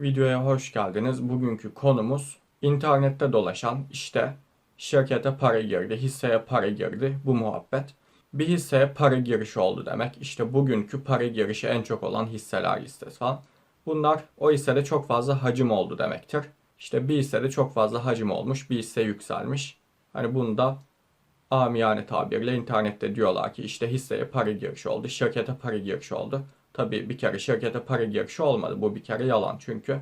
Videoya hoş geldiniz. Bugünkü konumuz internette dolaşan işte şirkete para girdi, hisseye para girdi bu muhabbet. Bir hisseye para girişi oldu demek. İşte bugünkü para girişi en çok olan hisseler listesi falan. Bunlar o hissede çok fazla hacim oldu demektir. İşte bir hissede çok fazla hacim olmuş, bir hisse yükselmiş. Hani bunu da amiyane tabirle internette diyorlar ki işte hisseye para girişi oldu, şirkete para girişi oldu. Tabii bir kere şirkete para girişi olmadı. Bu bir kere yalan çünkü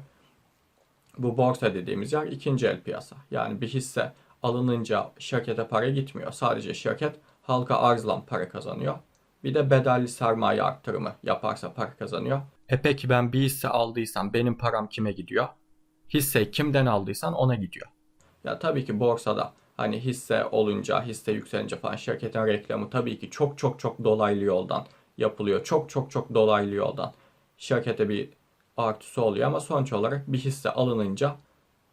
bu borsa dediğimiz yer ikinci el piyasa. Yani bir hisse alınınca şirkete para gitmiyor. Sadece şirket halka arzla para kazanıyor. Bir de bedelli sermaye arttırımı yaparsa para kazanıyor. E peki ben bir hisse aldıysam benim param kime gidiyor? Hisseyi kimden aldıysan ona gidiyor. Ya tabii ki borsada hani hisse olunca, hisse yükselince falan şirketin reklamı tabii ki çok çok çok dolaylı yoldan yapılıyor. Çok çok çok dolaylı yoldan şirkete bir artısı oluyor ama sonuç olarak bir hisse alınınca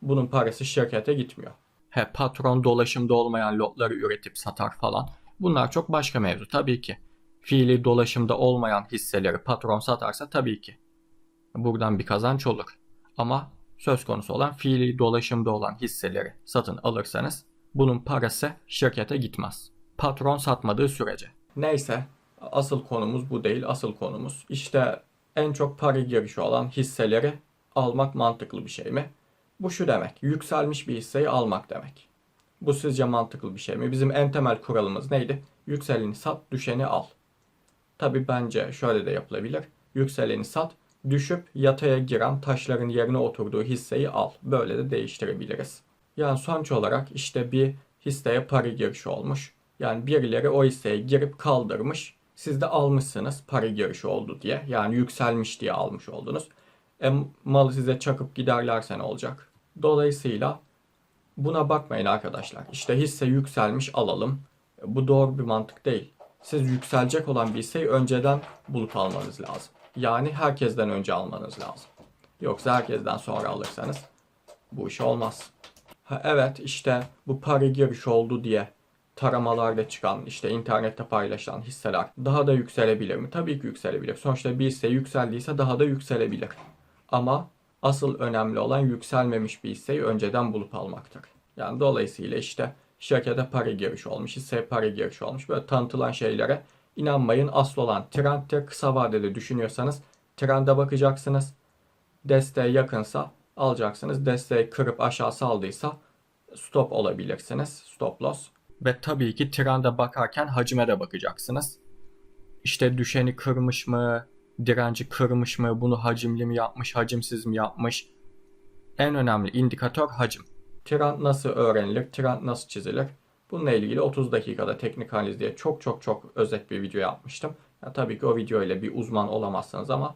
bunun parası şirkete gitmiyor. He patron dolaşımda olmayan lotları üretip satar falan. Bunlar çok başka mevzu tabii ki. Fiili dolaşımda olmayan hisseleri patron satarsa tabii ki. Buradan bir kazanç olur. Ama söz konusu olan fiili dolaşımda olan hisseleri satın alırsanız bunun parası şirkete gitmez. Patron satmadığı sürece. Neyse asıl konumuz bu değil. Asıl konumuz işte en çok para girişi olan hisseleri almak mantıklı bir şey mi? Bu şu demek. Yükselmiş bir hisseyi almak demek. Bu sizce mantıklı bir şey mi? Bizim en temel kuralımız neydi? Yükseleni sat, düşeni al. Tabi bence şöyle de yapılabilir. Yükseleni sat, düşüp yataya giren taşların yerine oturduğu hisseyi al. Böyle de değiştirebiliriz. Yani sonuç olarak işte bir hisseye para girişi olmuş. Yani birileri o hisseye girip kaldırmış. Siz de almışsınız para girişi oldu diye. Yani yükselmiş diye almış oldunuz. E, malı size çakıp giderlerse ne olacak? Dolayısıyla buna bakmayın arkadaşlar. İşte hisse yükselmiş alalım. Bu doğru bir mantık değil. Siz yükselecek olan bir hisseyi önceden bulup almanız lazım. Yani herkesten önce almanız lazım. Yoksa herkesten sonra alırsanız bu iş olmaz. Ha, evet işte bu para giriş oldu diye taramalarda çıkan işte internette paylaşılan hisseler daha da yükselebilir mi? Tabii ki yükselebilir. Sonuçta bir hisse yükseldiyse daha da yükselebilir. Ama asıl önemli olan yükselmemiş bir hisseyi önceden bulup almaktır. Yani dolayısıyla işte şirkete para giriş olmuş, hisseye para giriş olmuş. Böyle tanıtılan şeylere inanmayın. Asıl olan trendtir. Kısa vadede düşünüyorsanız trende bakacaksınız. Desteğe yakınsa alacaksınız. Desteği kırıp aşağı saldıysa stop olabilirsiniz. Stop loss. Ve tabii ki trende bakarken hacime de bakacaksınız. İşte düşeni kırmış mı, direnci kırmış mı, bunu hacimli mi yapmış, hacimsiz mi yapmış. En önemli indikatör hacim. Trend nasıl öğrenilir, trend nasıl çizilir? Bununla ilgili 30 dakikada teknik analiz diye çok çok çok özet bir video yapmıştım. Ya tabii ki o video ile bir uzman olamazsınız ama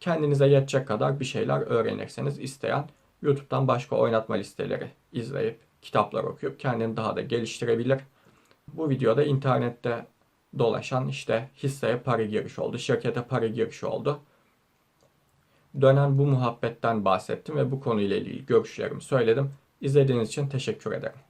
kendinize yetecek kadar bir şeyler öğrenirseniz isteyen YouTube'dan başka oynatma listeleri izleyip kitaplar okuyup kendini daha da geliştirebilir. Bu videoda internette dolaşan işte hisseye para giriş oldu, şirkete para giriş oldu. Dönen bu muhabbetten bahsettim ve bu konuyla ilgili görüşlerimi söyledim. İzlediğiniz için teşekkür ederim.